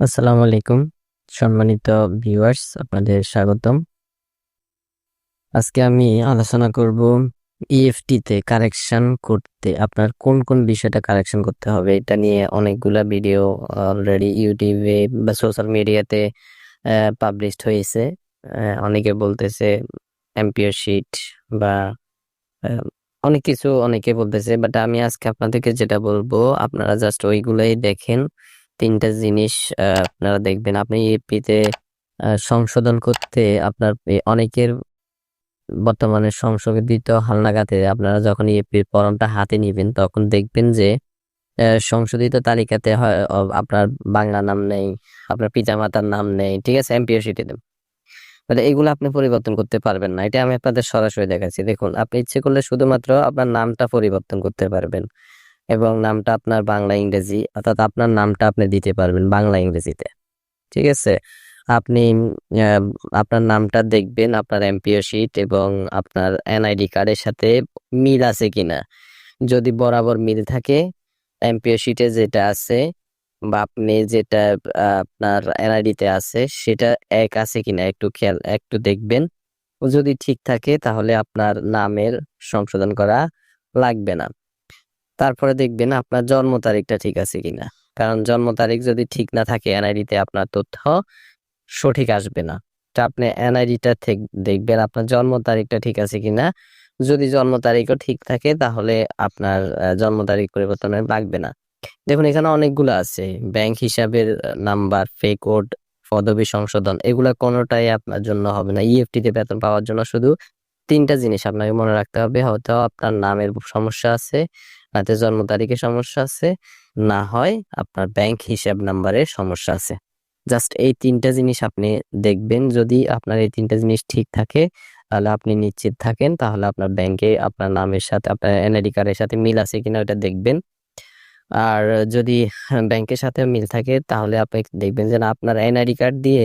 আসসালামু আলাইকুম, সম্মানিত ভিউয়ার্স আপনাদের স্বাগতম। আজকে আমি আলোচনা করব ইএফটি তে কারেকশন করতে, আপনার কোন কোন বিষয়টা কারেকশন করতে হবে, এটা নিয়ে অনেকগুলা ভিডিও অলরেডি ইউটিউবে বা সোশ্যাল মিডিয়াতে পাবলিশড হয়েছে। অনেকে বলতেছে এমপিও শিট বা অনেক কিছু অনেকে বলতেছে বাট আমি আজকে আপনাদেরকে যেটা বলব, আপনারা জাস্ট ওইগুলোই দেখেন। তিনটা জিনিস আপনারা দেখবেন। আপনি ইপিতে সংশোধন করতে আপনার অনেকের বর্তমানে সংশোধিত হালনাগাদে আপনারা যখন ইপির ফর্মটা হাতে নিবেন, তখন দেখবেন যে সংশোধিত তালিকাতে আপনার বাংলা নাম নেই, আপনার পিতামাতার নাম নেই, ঠিক আছে? এমপিও শিটে দেন তাহলে এগুলো আপনি পরিবর্তন করতে পারবেন না। এটা আমি আপনাদের সরাসরি দেখাচ্ছি। দেখুন, আপনি ইচ্ছে করলে শুধুমাত্র আপনার নামটা পরিবর্তন করতে পারবেন। এবং নামটা আপনার বাংলা ইংরেজি, অর্থাৎ আপনার নামটা আপনি দিতে পারবেন বাংলা ইংরেজিতে। ঠিক আছে? আপনি আপনার নামটা দেখবেন, আপনার এমপিও শিট এবং আপনার এনআইডি কার্ডের সাথে মিল আছে কিনা। যদি বরাবর মিল থাকে, এমপিও শিটে যেটা আছে বা আপনি যেটা আপনার এনআইডি তে আছে, সেটা এক আছে কিনা একটু খেয়াল, একটু দেখবেন। যদি ঠিক থাকে, তাহলে আপনার নামের সংশোধন করা লাগবে না। তারপরে দেখবেন আপনার জন্ম তারিখটা ঠিক আছে কিনা। কারণ জন্ম তারিখ যদি ঠিক না থাকে এনআইডি তে আপনার তথ্য সঠিক আসবে না। তো আপনি এনআইডিটা ঠিক দেখবেন আপনার জন্ম তারিখটা ঠিক আছে কিনা। যদি জন্ম তারিখও ঠিক থাকে তাহলে আপনার জন্ম তারিখ পরিবর্তনের লাগবে না। দেখুন, এখানে অনেকগুলো আছে। ব্যাংক হিসাবের নাম্বার ফে কোড, পদবি সংশোধন, এগুলা কোনোটাই আপনার জন্য হবে না। ইএফটি তে বেতন পাওয়ার জন্য শুধু তিনটা জিনিস আপনাকে মনে রাখতে হবে। হয়তো আপনার নামের সমস্যা আছে নাতে জন্ম তারিখে সমস্যা আছে, না হয় আপনার ব্যাংক হিসাব নাম্বারের সমস্যা আছে। জাস্ট এই তিনটা জিনিস আপনি দেখবেন। যদি আপনার এই তিনটা জিনিস ঠিক থাকে, তাহলে আপনি নিশ্চিত থাকেন, তাহলে আপনার ব্যাংকে আপনার নামের সাথে, আপনার এনআইডি কার্ডের সাথে মিল আছে কিনা ওটা দেখবেন। আর যদি ব্যাংকের সাথে মিল থাকে, তাহলে আপনি দেখবেন যে না, আপনার এনআইডি কার্ড দিয়ে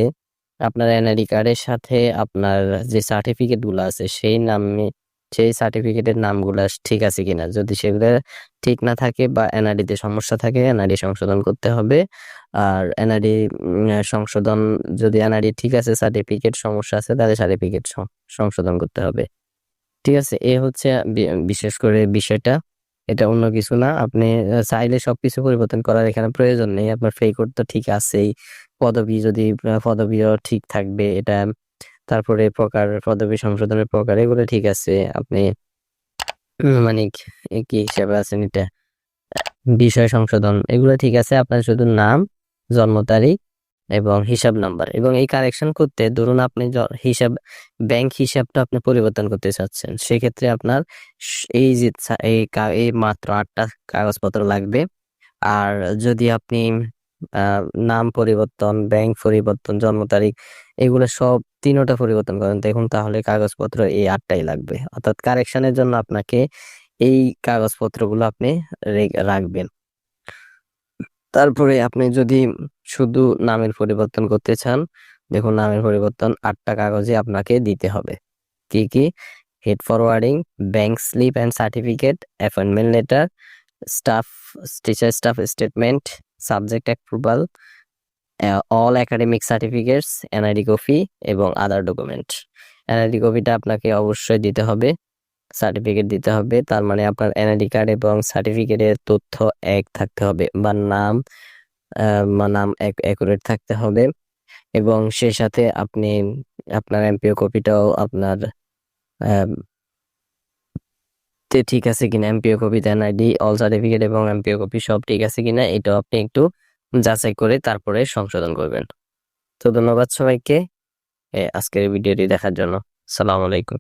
আপনার এনআইডি কার্ডের সাথে আপনার যে সার্টিফিকেটগুলো আছে, সেই নামে, সেই সার্টিফিকেটের নামগুলো ঠিক আছে কিনা? যদি সেগুলো ঠিক না থাকে বা এনআইডি তে সমস্যা থাকে এনআইডি সংশোধন করতে হবে। আর এনআইডি সংশোধন, যদি এনআইডি ঠিক আছে সার্টিফিকেট সমস্যা আছে, তাহলে সার্টিফিকেট সংশোধন করতে হবে। ঠিক আছে? এ হচ্ছে বিশেষ করে বিষয়টা। এটা অন্য কিছু না। আপনি চাইলে সবকিছু পরিবর্তন করার এখানে প্রয়োজন নেই। আপনার ফে কোড তো ঠিক আছেই। পদবি যদি পদবিও ঠিক থাকবে, এটা তারপরে প্রকার পদবি সংশোধনের প্রকার এগুলো ঠিক আছে। আপনি মানে কি হিসাবে আছেন এটা? বিষয় সংশোধন, এগুলো ঠিক আছে। আপনার শুধু নাম, জন্ম তারিখ এবং হিসাব নাম্বার এবং এই কারেকশন করতে ধরুন আপনি হিসাব ব্যাংক হিসাবটা আপনি পরিবর্তন করতে চাচ্ছেন। সেক্ষেত্রে আপনার এই যে এই মাত্র আটটা কাগজপত্র লাগবে। আর যদি আপনি নাম পরিবর্তন ব্যাংক পরিবর্তন, জন্ম তারিখ এগুলো সব তিনোটা পরিবর্তন করেন, দেখুন তাহলে কাগজপত্র এই আটটাই লাগবে। অর্থাৎ কারেকশনের জন্য আপনাকে এই কাগজপত্রগুলো আপনি রাখবেন। তারপরে আপনি যদি শুধু নামের পরিবর্তন করতে চান, দেখুন নামের পরিবর্তন আটটা কাগজে আপনাকে দিতে হবে। কি কি? Head forwarding bank slip and certificate appointment letter staff teacher staff statement subject approval all academic certificates NID copy এবং আদার ডকুমেন্ট এনআইডি কপিটা আপনাকে অবশ্যই দিতে হবে সার্টিফিকেট দিতে হবে, তার মানে আপনার এনআইডি কার্ড এবং সার্টিফিকেটের তথ্য এক থাকতে হবে বা নাম নাম অ্যাকুরেট থাকতে হবে। এবং সেই সাথে আপনি, আপনার এমপিও কপিটাও আপনার তে ঠিক আছে কিনা? এমপিও কপি দেন আইডি অল সার্টিফিকেট এবং এমপিও কপি সব ঠিক আছে কিনা? এটাও আপনি একটু যাচাই করে তারপরে সংশোধন করবেন। তো ধন্যবাদ সবাইকে আজকের ভিডিওটি দেখার জন্য। সালাম আলাইকুম।